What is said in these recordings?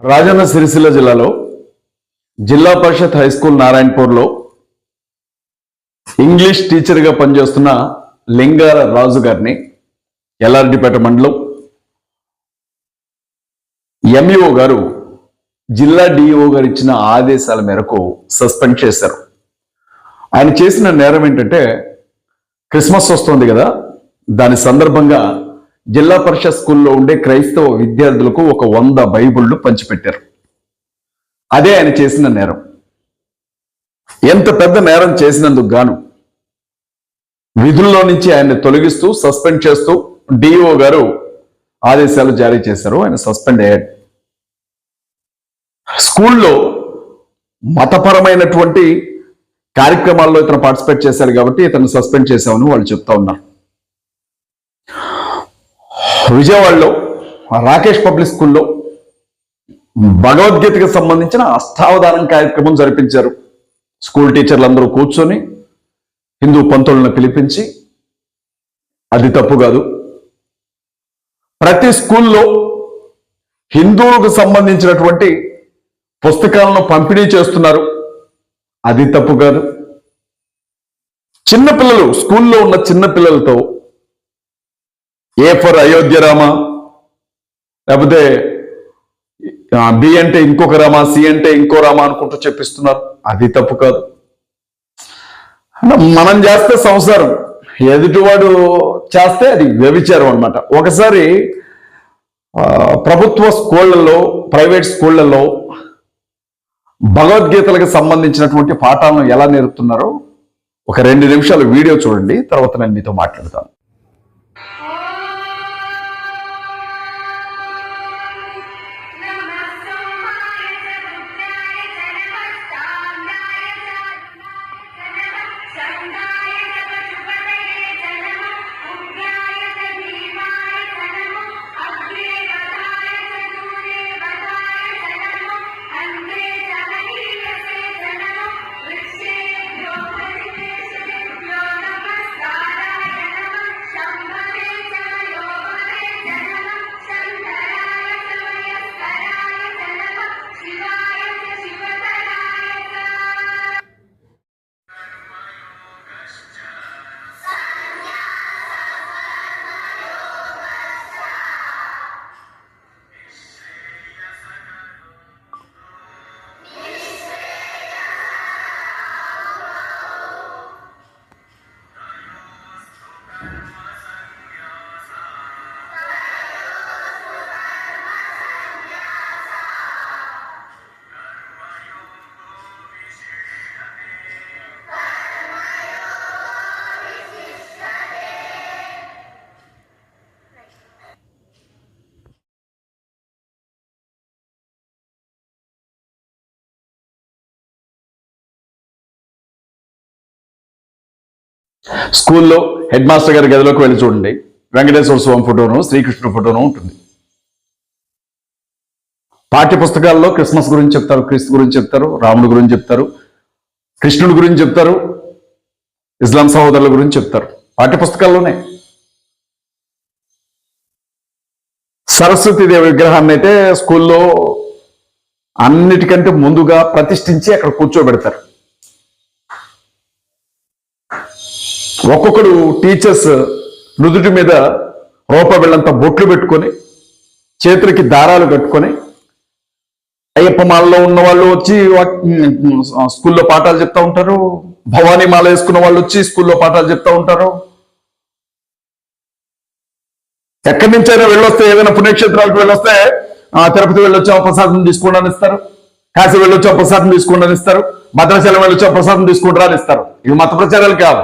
రాజన్న సిరిసిల్ల జిల్లాలో జిల్లా Parishad high school నారాయణపూర్లో ఇంగ్లీష్ టీచర్గా పనిచేస్తున్న లింగాల రాజు గారిని ఎల్ఆర్డిపేట మండలం ఎంఈఓ గారు జిల్లా డిఈఓ గారు ఇచ్చిన ఆదేశాల మేరకు సస్పెండ్ చేశారు. ఆయన చేసిన నేరం ఏంటంటే క్రిస్మస్ వస్తుంది కదా దాని సందర్భంగా జిల్లా పరిషత్ స్కూల్లో ఉండే క్రైస్తవ విద్యార్థులకు ఒక వంద బైబుళ్ళు పంచిపెట్టారు. అదే ఆయన చేసిన నేరం. ఎంత పెద్ద నేరం చేసినందుకు గాను విధుల్లో నుంచి ఆయన్ని తొలగిస్తూ సస్పెండ్ చేస్తూ డిఓ గారు ఆదేశాలు జారీ చేశారు. ఆయన సస్పెండ్ అయ్యాడు. స్కూల్లో మతపరమైనటువంటి కార్యక్రమాల్లో ఇతను పార్టిసిపేట్ చేశారు కాబట్టి ఇతను సస్పెండ్ చేశామని వాళ్ళు చెప్తా ఉన్నారు. విజయవాడలో రాకేష్ పబ్లిక్ స్కూల్లో భగవద్గీతకు సంబంధించిన అష్టావధానం కార్యక్రమం జరిపించారు. స్కూల్ టీచర్లు అందరూ కూర్చొని హిందూ పంతులను పిలిపించి అది తప్పు కాదు. ప్రతి స్కూల్లో హిందువులకు సంబంధించినటువంటి పుస్తకాలను పంపిణీ చేస్తున్నారు. అది తప్పు కాదు. చిన్నపిల్లలు స్కూల్లో ఉన్న చిన్న పిల్లలతో ఏ ఫర్ అయోధ్య రామ? లేకపోతే బి అంటే ఇంకొక రామ సి అంటే ఇంకో రామ అనుకుంటూ చెప్పిస్తున్నారు. అది తప్పు కాదు. మనం చేస్తే సంసారం. ఎదుటివాడు చేస్తే అది వ్యభిచారం అనమాట ఒకసారి ప్రభుత్వ స్కూళ్ళల్లో ప్రైవేట్ స్కూళ్ళల్లో భగవద్గీతలకు సంబంధించినటువంటి పాఠాలను ఎలా నేర్పుతున్నారో ఒక రెండు నిమిషాలు వీడియో చూడండి తర్వాత నేను మీతో మాట్లాడతాను. స్కూల్లో హెడ్ మాస్టర్ గారి గదిలోకి వెళ్ళి చూడండి. వెంకటేశ్వర స్వామి ఫోటోను శ్రీకృష్ణుడు ఫోటోను ఉంటుంది. పాఠ్య పుస్తకాల్లో క్రిస్మస్ గురించి చెప్తారు క్రీస్తు గురించి చెప్తారు రాముడు గురించి చెప్తారు కృష్ణుడి గురించి చెప్తారు ఇస్లాం సహోదరుల గురించి చెప్తారు. పాఠ్య పుస్తకాల్లోనే సరస్వతి దేవి విగ్రహాన్ని అయితే స్కూల్లో అన్నిటికంటే ముందుగా ప్రతిష్ఠించి అక్కడ కూర్చోబెడతారు. ఒక్కొక్కడు టీచర్స్ నుదుటి మీద రూపబిళ్ళంత బొట్లు పెట్టుకొని చేతులకి దారాలు కట్టుకొని అయ్యప్ప మాలలో ఉన్న వాళ్ళు వచ్చి స్కూల్లో పాఠాలు చెప్తా ఉంటారు. భవానీ మాల వేసుకున్న వాళ్ళు వచ్చి స్కూల్లో పాఠాలు చెప్తా ఉంటారు. ఎక్కడి నుంచైనా వెళ్ళొస్తే ఏదైనా పుణ్యక్షేత్రాలకు వెళ్ళొస్తే తిరుపతి వెళ్ళొచ్చా ప్రసాదం తీసుకోండి అని ఇస్తారు కాశీ వెళ్ళొచ్చా ప్రసాదం తీసుకోండి అని ఇస్తారు భద్రాచలం వెళ్ళొచ్చా ప్రసాదం తీసుకుంటారా అని ఇస్తారు ఇవి మత ప్రచారాలు కాదు.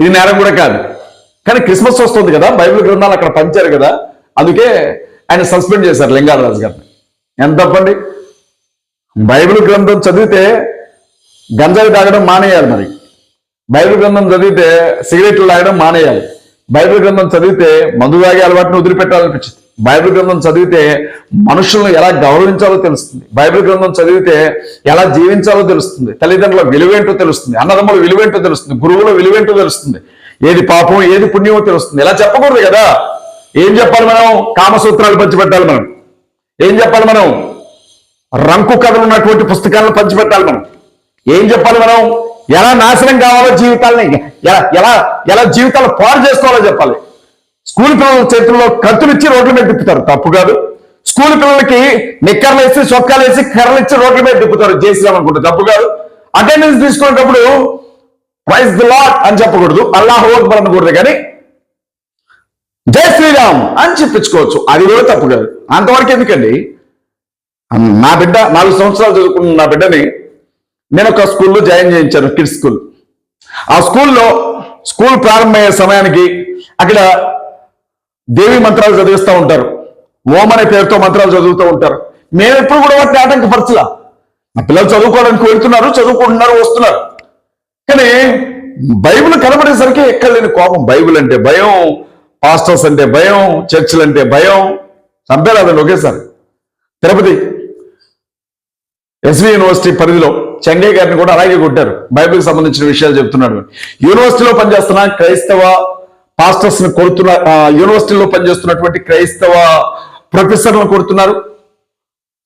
ఇది నేరం కూడా కాదు. కానీ క్రిస్మస్ వస్తుంది కదా బైబిల్ గ్రంథాలు అక్కడ పంచారు కదా అందుకే ఆయన సస్పెండ్ చేశారు లింగారాజు గారిని. ఎంత తప్పండి? బైబిల్ గ్రంథం చదివితే గంజాయి తాగడం మానేయాలి మరి. బైబిల్ గ్రంథం చదివితే సిగరెట్లు తాగడం మానేయాలి. బైబిల్ గ్రంథం చదివితే మందు తాగే అలవాటును వదిలిపెట్టాలనిపించింది. బైబిల్ గ్రంథం చదివితే మనుషులను ఎలా గౌరవించాలో తెలుస్తుంది. బైబిల్ గ్రంథం చదివితే ఎలా జీవించాలో తెలుస్తుంది. తల్లిదండ్రుల విలువేంటో తెలుస్తుంది. అన్నదమ్ముల విలువేంటో తెలుస్తుంది. గురువుల విలువేంటో తెలుస్తుంది. ఏది పాపం ఏది పుణ్యమో తెలుస్తుంది. ఇలా చెప్పకూడదు కదా? ఏం చెప్పాలి మనం? కామసూత్రాలు పంచిపెట్టాలి మనం. ఏం చెప్పాలి మనం? రంకు కథలు ఉన్నటువంటి పుస్తకాలను పంచిపెట్టాలి మనం. ఏం చెప్పాలి మనం? ఎలా నాశనం కావాలో జీవితాలని ఎలా ఎలా ఎలా జీవితాలు పాడు చేసుకోవాలో చెప్పాలి. స్కూల్ పిల్లల చేతుల్లో కత్తులు ఇచ్చి రోడ్ల మీద తిప్పుతారు. తప్పు కాదు. స్కూల్ పిల్లలకి నిక్కర్లు వేసి చొక్కాలు వేసి కర్రలు ఇచ్చి రోడ్ల మీద తిప్పుతారు. చేసినాం అనుకుంటే తప్పు కాదు. అటెండెన్స్ తీసుకునేటప్పుడు ప్రైజ్ ది లాట్ అని చెప్పకూడదు. అల్లాహ్ అక్బర్ అనకూడదు కానీ జై శ్రీరామ్ అని చెప్పించుకోవచ్చు. అది కూడా తప్పు కాదు. అంతవరకు ఎందుకండి? నా బిడ్డ నాలుగు సంవత్సరాలు చదువుకున్న నా బిడ్డని నేను ఒక స్కూల్లో జాయిన్ చేయించాను కిడ్స్ స్కూల్. ఆ స్కూల్లో స్కూల్ ప్రారంభమయ్యే సమయానికి అక్కడ దేవి మంత్రాలు చదివిస్తూ ఉంటారు. ఓం అనే పేరుతో మంత్రాలు చదువుతూ ఉంటారు. మేము ఎప్పుడు కూడా వాటిని ఆటంకపరచలా. నా పిల్లలు చదువుకోవడానికి వెళ్తున్నారు చదువుకుంటున్నారు వస్తున్నారు. కానీ బైబిల్ కనబడేసరికి ఎక్కడ లేని కోపం. బైబిల్ అంటే భయం పాస్టర్స్ అంటే భయం చర్చిలు అంటే భయం. చంపేరాదండి ఒకేసారి. తిరుపతి ఎస్వి యూనివర్సిటీ పరిధిలో చెంగయ్య గారిని కూడా అలాగే కొట్టారు. బైబిల్కి సంబంధించిన విషయాలు చెప్తున్నాడు. యూనివర్సిటీలో పనిచేస్తున్న క్రైస్తవ పాస్టర్స్ని యూనివర్సిటీలో పనిచేస్తున్నటువంటి క్రైస్తవ ప్రొఫెసర్లను కొడుతున్నారు.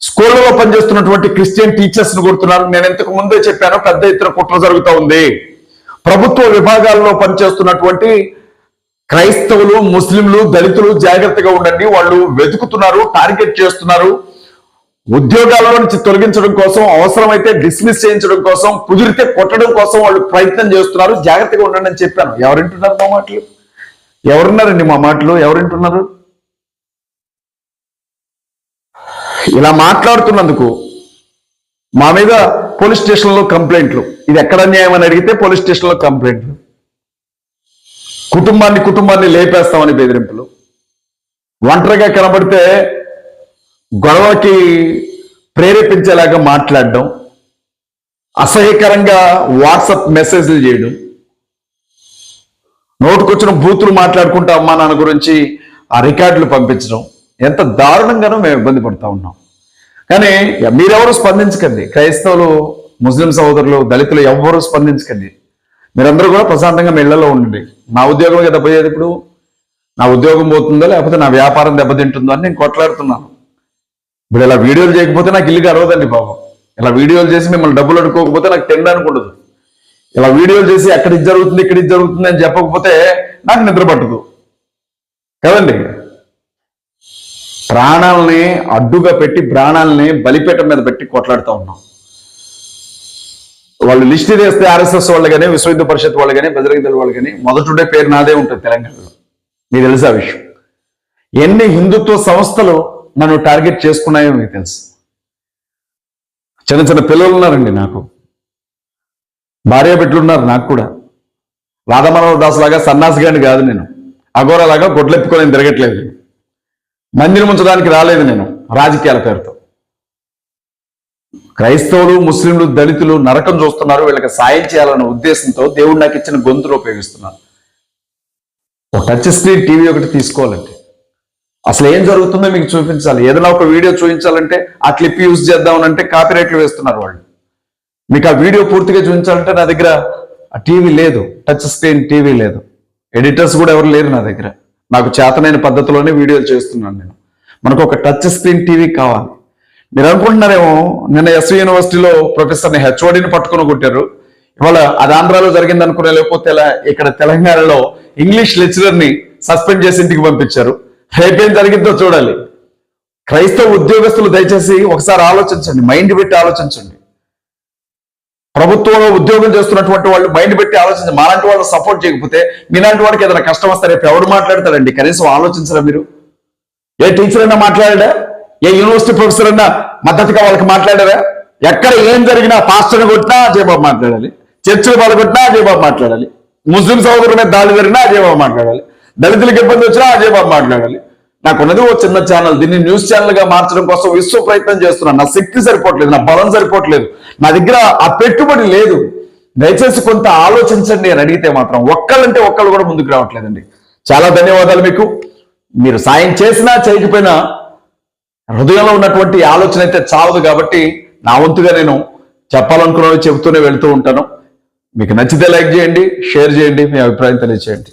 స్కూళ్ళలో పనిచేస్తున్నటువంటి క్రిస్టియన్ టీచర్స్ను కొడుతున్నారు. నేను ఇంతకు ముందే చెప్పాను పెద్ద ఎత్తున కుట్ర జరుగుతూ ఉంది. ప్రభుత్వ విభాగాల్లో పనిచేస్తున్నటువంటి క్రైస్తవులు ముస్లింలు దళితులు జాగ్రత్తగా ఉండండి. వాళ్ళు వెతుకుతున్నారు టార్గెట్ చేస్తున్నారు. ఉద్యోగాల నుంచి తొలగించడం కోసం అవసరమైతే డిస్మిస్ చేయించడం కోసం కుదిరితే కొట్టడం కోసం వాళ్ళు ప్రయత్నం చేస్తున్నారు. జాగ్రత్తగా ఉండండి అని చెప్పాను. ఎవరింటున్నారు మా మాటలు? ఎవరున్నారండి మా మాటలు? ఎవరింటున్నారు? ఇలా మాట్లాడుతున్నందుకు మా మీద పోలీస్ స్టేషన్లో కంప్లైంట్లు. ఇది ఎక్కడ న్యాయం అని అడిగితే పోలీస్ స్టేషన్లో కంప్లైంట్లు. కుటుంబాన్ని కుటుంబాన్ని లేపేస్తామని బెదిరింపులు. ఒంటరిగా కనబడితే గొడవకి ప్రేరేపించేలాగా మాట్లాడడం అసహ్యకరంగా వాట్సాప్ మెసేజ్లు చేయడం నోటుకొచ్చిన బూతులు మాట్లాడుకుంటూ అమ్మా నాన్న గురించి ఆ రికార్డులు పంపించడం ఎంత దారుణంగానో మేము ఇబ్బంది పడుతూ ఉన్నాం. కానీ మీరెవరు స్పందించకండి. క్రైస్తవులు ముస్లిం సహోదరులు దళితులు ఎవ్వరూ స్పందించకండి. మీరందరూ కూడా ప్రశాంతంగా మీ ఇళ్ళలో ఉండండి. నా ఉద్యోగం కదా పోయేది ఇప్పుడు నా ఉద్యోగం పోతుందో లేకపోతే నా వ్యాపారం దెబ్బతింటుందో అని నేను కొట్లాడుతున్నాను. ఇప్పుడు ఇలా వీడియోలు చేయకపోతే నాకు ఇల్లు అరవదండి బాబు ఇలా వీడియోలు చేసి మిమ్మల్ని డబ్బులు అడుకోకపోతే నాకు తినడానికి ఉండదు. ఇలా వీడియోలు చేసి అక్కడ ఇది జరుగుతుంది ఇక్కడ ఇది జరుగుతుంది అని చెప్పకపోతే నాకు నిద్ర పట్టదు. కదండి? ప్రాణాలని అడ్డుగా పెట్టి ప్రాణాలని బలిపేట మీద పెట్టి కొట్లాడుతూ ఉన్నాం. వాళ్ళు లిస్ట్ చేస్తే ఆర్ఎస్ఎస్ వాళ్ళు కానీ విశ్వ పరిషత్ వాళ్ళు కానీ బజరంగ దళ వాళ్ళు కానీ మొదటుండే పేరు నాదే ఉంటుంది తెలంగాణలో. మీకు తెలుసా ఆ విషయం? ఎన్ని హిందుత్వ సంస్థలు నన్ను టార్గెట్ చేసుకున్నాయో మీకు తెలుసు. చిన్న చిన్న పిల్లలు ఉన్నారండి నాకు. భార్య బిడ్డలున్నారు నాకు కూడా. రాధమానవ దాస్ లాగా సన్నాసిగాని కాదు నేను. అఘోరలాగా గొడ్లెత్తుకొని నేను తిరగట్లేదు. మందిరం ఉంచడానికి రాలేదు నేను రాజకీయాల పేరుతో. క్రైస్తవులు ముస్లింలు దళితులు నరకం చూస్తున్నారు వీళ్ళకి సాయం చేయాలన్న ఉద్దేశంతో దేవుడు నాకు ఇచ్చిన గొంతులు ఉపయోగిస్తున్నాను ఒక టచ్ స్క్రీన్ టీవీ ఒకటి తీసుకోవాలండి అసలు ఏం జరుగుతుందో మీకు చూపించాలి. ఏదైనా ఒక వీడియో చూపించాలంటే ఆ క్లిప్ యూజ్ చేద్దామనంటే కాపీరైట్లు వేస్తున్నారు వాళ్ళు. మీకు ఆ వీడియో పూర్తిగా చూపించాలంటే నా దగ్గర ఆ టీవీ లేదు. టచ్ స్క్రీన్ టీవీ లేదు. ఎడిటర్స్ కూడా ఎవరు లేరు నా దగ్గర. నాకు చేతనైన పద్ధతిలోనే వీడియోలు చేస్తున్నాను నేను. మనకు ఒక టచ్ స్క్రీన్ టీవీ కావాలి. మీరు అనుకుంటున్నారేమో నిన్న ఎస్వి యూనివర్సిటీలో ప్రొఫెసర్ని హెచ్ఓడిని పట్టుకుని కొట్టారు. ఇవాళ అది ఆంధ్రాలో జరిగింది అనుకునే లేకపోతే ఇక్కడ తెలంగాణలో ఇంగ్లీష్ లెక్చరర్ని సస్పెండ్ చేసి ఇంటికి పంపించారు. రేపేం జరిగిందో చూడాలి. క్రైస్తవ ఉద్యోగస్తులు దయచేసి ఒకసారి ఆలోచించండి. మైండ్ పెట్టి ఆలోచించండి. ప్రభుత్వంలో ఉద్యోగం చేస్తున్నటువంటి వాళ్ళు మైండ్ పెట్టి ఆలోచించి మాలాంటి వాళ్ళు సపోర్ట్ చేయకపోతే మీలాంటి వాడికి ఏదైనా కష్టం వస్తే రేపు ఎవరు మాట్లాడతారండి? కనీసం ఆలోచించరా మీరు? ఏ టీచర్ అయినా మాట్లాడా ఏ యూనివర్సిటీ ప్రొఫెసర్ అయినా మద్దతుగా వాళ్ళకి మాట్లాడారా? ఎక్కడ ఏం జరిగినా పాస్టర్ని కొట్టినా అజయబాబు మాట్లాడాలి. చర్చిలు పాల్గొట్టినా అజయబాబు మాట్లాడాలి. ముస్లిం సోదరుల మీద దాడి జరిగినా అజయబాబు మాట్లాడాలి. దళితులకు ఇబ్బంది వచ్చినా అజయబాబు మాట్లాడాలి. నాకున్నది ఓ చిన్న ఛానల్ దీన్ని న్యూస్ ఛానల్గా మార్చడం కోసం విశ్వ ప్రయత్నం చేస్తున్నాను. నా శక్తి సరిపోవట్లేదు నా బలం సరిపోవట్లేదు. నా దగ్గర ఆ పెట్టుబడి లేదు. దయచేసి కొంత ఆలోచించండి అని అడిగితే మాత్రం ఒక్కళ్ళంటే ఒక్కళ్ళు కూడా ముందుకు రావట్లేదండి. చాలా ధన్యవాదాలు మీకు. మీరు సాయం చేసినా చేయకపోయినా హృదయంలో ఉన్నటువంటి ఆలోచన అయితే చాలదు కాబట్టి నా వంతుగా నేను చెప్పాలనుకున్నవి చెబుతూనే వెళ్తూ ఉంటాను. మీకు నచ్చితే లైక్ చేయండి షేర్ చేయండి మీ అభిప్రాయం తెలియచేయండి.